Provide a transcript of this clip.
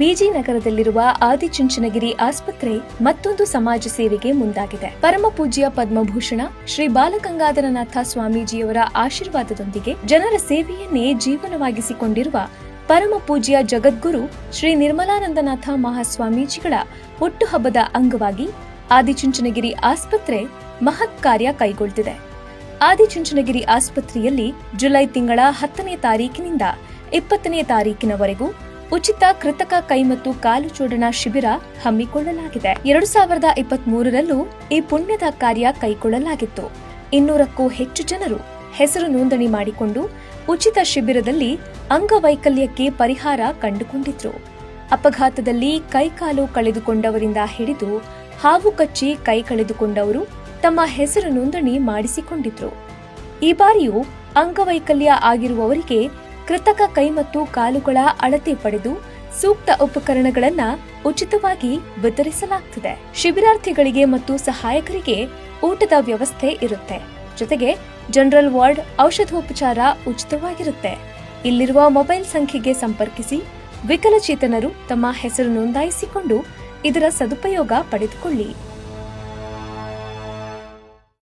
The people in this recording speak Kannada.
ಬಿಜಿ ನಗರದಲ್ಲಿರುವ ಆದಿಚುಂಚನಗಿರಿ ಆಸ್ಪತ್ರೆ ಮತ್ತೊಂದು ಸಮಾಜ ಸೇವೆಗೆ ಮುಂದಾಗಿದೆ. ಪರಮ ಪೂಜ್ಯ ಪದ್ಮಭೂಷಣ, ಶ್ರೀ ಬಾಲಗಂಗಾಧರನಾಥ ಸ್ವಾಮೀಜಿಯವರ ಆಶೀರ್ವಾದದೊಂದಿಗೆ ಜನರ ಸೇವೆಯನ್ನೇ ಜೀವನವಾಗಿಸಿಕೊಂಡಿರುವ ಪರಮ ಪೂಜ್ಯ ಜಗದ್ಗುರು ಶ್ರೀ ನಿರ್ಮಲಾನಂದನಾಥ ಮಹಾಸ್ವಾಮೀಜಿಗಳ ಹುಟ್ಟುಹಬ್ಬದ ಅಂಗವಾಗಿ ಆದಿಚುಂಚನಗಿರಿ ಆಸ್ಪತ್ರೆ ಮಹತ್ ಕಾರ್ಯ ಕೈಗೊಳ್ಳುತ್ತಿದೆ ಆದಿಚುಂಚನಗಿರಿ ಆಸ್ಪತ್ರೆಯಲ್ಲಿ ಜುಲೈ ತಿಂಗಳ ಹತ್ತನೇ ತಾರೀಕಿನಿಂದ ಇಪ್ಪತ್ತನೇ ತಾರೀಕಿನವರೆಗೂ ಉಚಿತ ಕೃತಕ ಕೈ ಮತ್ತು ಕಾಲು ಜೋಡಣಾ ಶಿಬಿರ ಹಮ್ಮಿಕೊಳ್ಳಲಾಗಿದೆ. ಎರಡು ಸಾವಿರದ ಇಪ್ಪತ್ತ್ ಮೂರರಲ್ಲೂ ಈ ಪುಣ್ಯದ ಕಾರ್ಯ ಕೈಗೊಳ್ಳಲಾಗಿತ್ತು. ಇನ್ನೂರಕ್ಕೂ ಹೆಚ್ಚು ಜನರು ಹೆಸರು ನೋಂದಣಿ ಮಾಡಿಕೊಂಡು ಉಚಿತ ಶಿಬಿರದಲ್ಲಿ ಅಂಗವೈಕಲ್ಯಕ್ಕೆ ಪರಿಹಾರ ಕಂಡುಕೊಂಡಿದ್ರು. ಅಪಘಾತದಲ್ಲಿ ಕೈಕಾಲು ಕಳೆದುಕೊಂಡವರಿಂದ ಹಿಡಿದು ಹಾವು ಕಚ್ಚಿ ಕೈ ಕಳೆದುಕೊಂಡವರು ತಮ್ಮ ಹೆಸರು ನೋಂದಣಿ ಮಾಡಿಸಿಕೊಂಡಿದ್ರು. ಈ ಬಾರಿಯೂ ಅಂಗವೈಕಲ್ಯ ಆಗಿರುವವರಿಗೆ ಕೃತಕ ಕೈ ಮತ್ತು ಕಾಲುಗಳ ಅಳತೆ ಪಡೆದು ಸೂಕ್ತ ಉಪಕರಣಗಳನ್ನ ಉಚಿತವಾಗಿ ವಿತರಿಸಲಾಗ್ತಿದೆ. ಶಿಬಿರಾರ್ಥಿಗಳಿಗೆ ಮತ್ತು ಸಹಾಯಕರಿಗೆ ಊಟದ ವ್ಯವಸ್ಥೆ ಇರುತ್ತೆ. ಜೊತೆಗೆ ಜನರಲ್ ವಾರ್ಡ್ ಔಷಧೋಪಚಾರ ಉಚಿತವಾಗಿರುತ್ತೆ. ಇಲ್ಲಿರುವ ಮೊಬೈಲ್ ಸಂಖ್ಯೆಗೆ ಸಂಪರ್ಕಿಸಿ ವಿಕಲಚೇತನರು ತಮ್ಮ ಹೆಸರು ನೋಂದಾಯಿಸಿಕೊಂಡು ಇದರ ಸದುಪಯೋಗ ಪಡೆದುಕೊಳ್ಳಿ.